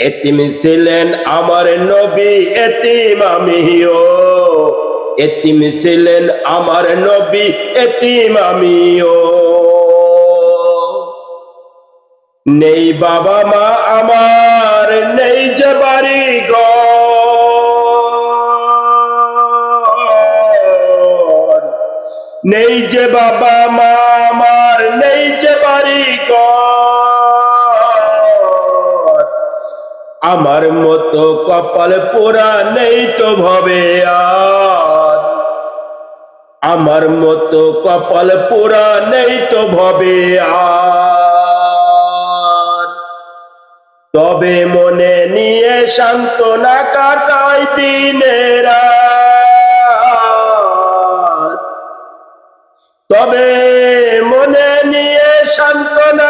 এতিম ছিলেন আমার নবী, এতিম আমিও। এতিম ছিলেন আমার নবী, এতিম আমিও। নেই বাবা মা আমার, নেই যে বাড়ি নেই যে বাবা মা আমার, নেই যে বাড়ি ঘর আমার মতো কপাল পোড়া নেই তো ভবে আর। আমার মতো কপাল পোড়া নেই তো ভবে আর। তবে মনে নিয়ে সান্ত্বনা কাটাই দিনেরা তবে মনে নিয়ে সান্ত্বনা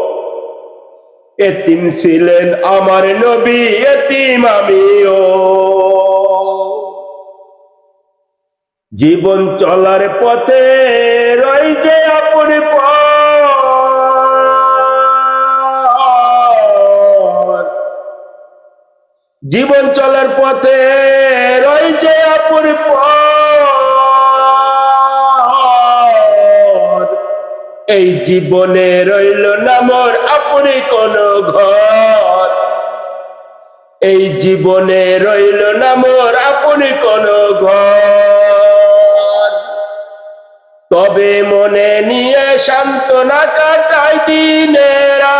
এতিম ছিলেন আমার নবী, এতিম আমিও জীবন চলার পথে যে আপন। জীবন চলার পথে যে আপন পথ। এই জীবনে রইল না মোর আপনি কোন ঘর। এই জীবনে রইল না মোর আপনি কোন ঘর। তবে মনে নিয়ে সান্ত্বনা কাটাই দিনেরা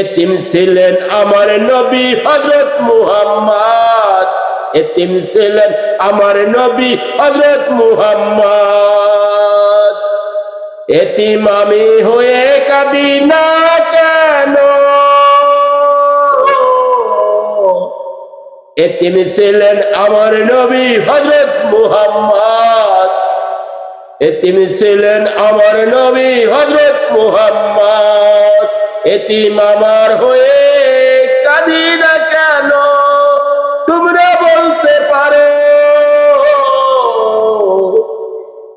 এতিম ছিলেন আমার নবী হজরত মুহাম্মদ। এতিম ছিলেন আমার নবী হজরত মুহাম্মদ। এতিম আমি হয়ে কাঁদি না কেন? এতিম ছিলেন আমার নবী হজরত মুহাম্মদ। এতিম ছিলেন আমার নবী হজরত মুহাম্মদ। এতিম আমার হয়ে কাঁদি না